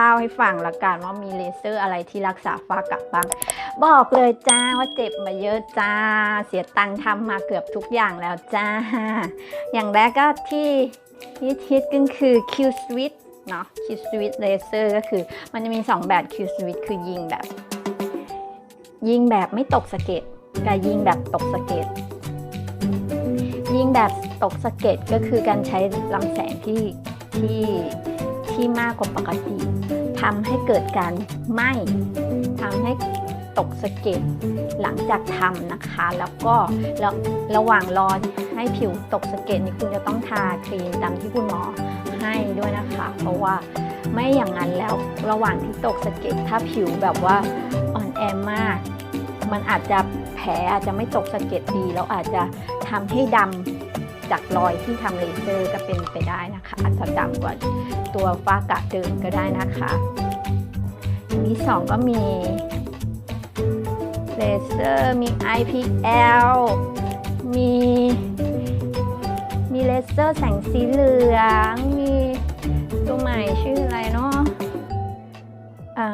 เล่าให้ฟังละกันว่ามีเลเซอร์อะไรที่รักษาฝ้ากระบ้าง บอกเลยจ้าว่าเจ็บมาเยอะจ้า เสียตังค์ทำมาเกือบทุกอย่างแล้วจ้า อย่างแรกก็ที่ฮิตฮิตๆก็คือ Q Switch เนาะ Q Switch Laser ก็คือมันจะมี 2 แบบ Q Switch คือยิงแบบ ยิงแบบไม่ตกสะเก็ดกับยิงแบบตกสะเก็ดยิงแบบตกสะเก็ดก็คือการใช้ลำแสงที่ที่ ที่มากกว่าปกติทำให้เกิดการไหม้ทำให้ตกสะเก็ดหลังจากทำนะคะ แล้วก็แล้วระหว่างรอให้ผิวตกสะเก็ดนี่คุณจะต้องทาครีมตามที่คุณหมอให้ด้วยนะคะ เพราะว่าไม่อย่างนั้นแล้วระหว่างที่ตกสะเก็ดถ้าผิวแบบว่าอ่อนแอมาก มันอาจจะแผลอาจจะไม่ตกสะเก็ดดีแล้วอาจจะทำให้ดำ จากรอยที่ทำเลเซอร์ก็เป็นไปได้นะคะ อาจจะดำกว่าตัวฝ้ากระเดิมก็ได้นะคะอันที่สองก็มีเลเซอร์มี IPL มีมีเลเซอร์แสงสีเหลือง มีตัวใหม่ชื่ออะไรเนาะอ่า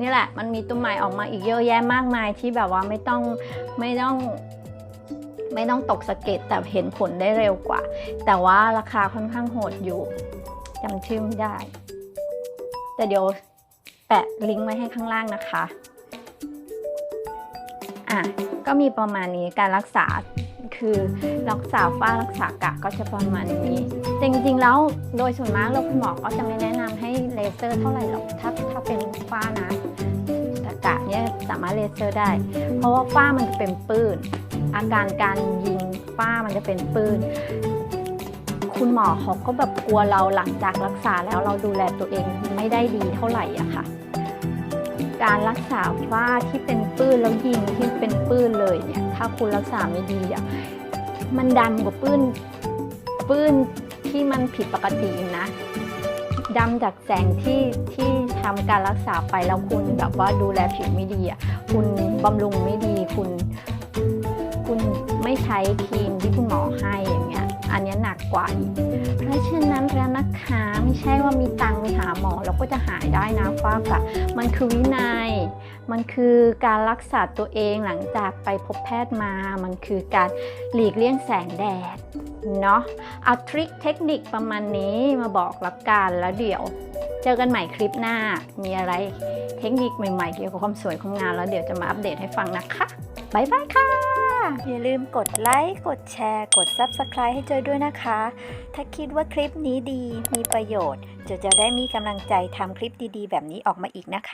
นี่แหละมันมีตัวใหม่ออกมาอีกเยอะแยะมากมายที่แบบว่าไม่ต้องไม่ต้อง ไม่ต้องตกสะเก็ดแต่เห็นผลได้เร็วกว่า แต่ว่าราคาค่อนข้างโหดอยู่จำชื่อไม่ได้ แต่เดี๋ยวแปะลิงก์ไว้ให้ข้างล่างนะคะอะก็มีประมาณนี้การรักษาคือรักษาฝ้ารักษากะก็จะประมาณนี้ จริงๆแล้วโดยส่วนมากเราคุณหมอก็จะไม่แนะนำให้เลเซอร์เท่าไหร่หรอกถ้าถ้าเป็นฝ้านะแต่กะเนี่ยสามารถเลเซอร์ได้ เพราะว่าฝ้ามันจะเป็นปื้น อาการการยิงฝ้ามันจะเป็นปื้น คุณหมอเขาก็แบบกลัวเราหลังจากรักษาแล้วเราดูแลตัวเองไม่ได้ดีเท่าไหร่อะค่ะ การรักษาฝ้าที่เป็นปื้นแล้วยิงที่เป็นปื้นเลยเนี่ย ถ้าคุณรักษาไม่ดีอะมันดำกว่าปื้นปื้นที่มันผิดปกตินะดำจากแสงที่ที่ทำการรักษาไปแล้วคุณแบบว่าดูแลผิวไม่ดีอะคุณบำรุงไม่ดีคุณ ไม่ใช้ครีมที่คุณหมอให้อย่างเงี้ยอันนี้หนักกว่าอีกเพราะฉะนั้นแล้วนะคะไม่ใช่ว่ามีตังค์ไปหาหมอแล้วก็จะหายได้นะฟ้ากะมันคือวินัย มันคือการรักษาตัวเองหลังจากไปพบแพทย์มา มันคือการหลีกเลี่ยงแสงแดดเนาะเอาทริคเทคนิคประมาณนี้มาบอกละกันแล้วเดี๋ยวเจอกันใหม่คลิปหน้า มีอะไรเทคนิคใหม่ๆ เกี่ยวกับความสวยความงามแล้วเดี๋ยวจะมาอัปเดตให้ฟังนะคะ บ๊ายบายค่ะ อย่าลืมกดไลค์ กดแชร์ กด Subscribe ให้จอยด้วยนะคะ ถ้าคิดว่าคลิปนี้ดีมีประโยชน์จะจะได้มีกำลังใจทำคลิปดีๆ แบบนี้ออกมาอีกนะคะ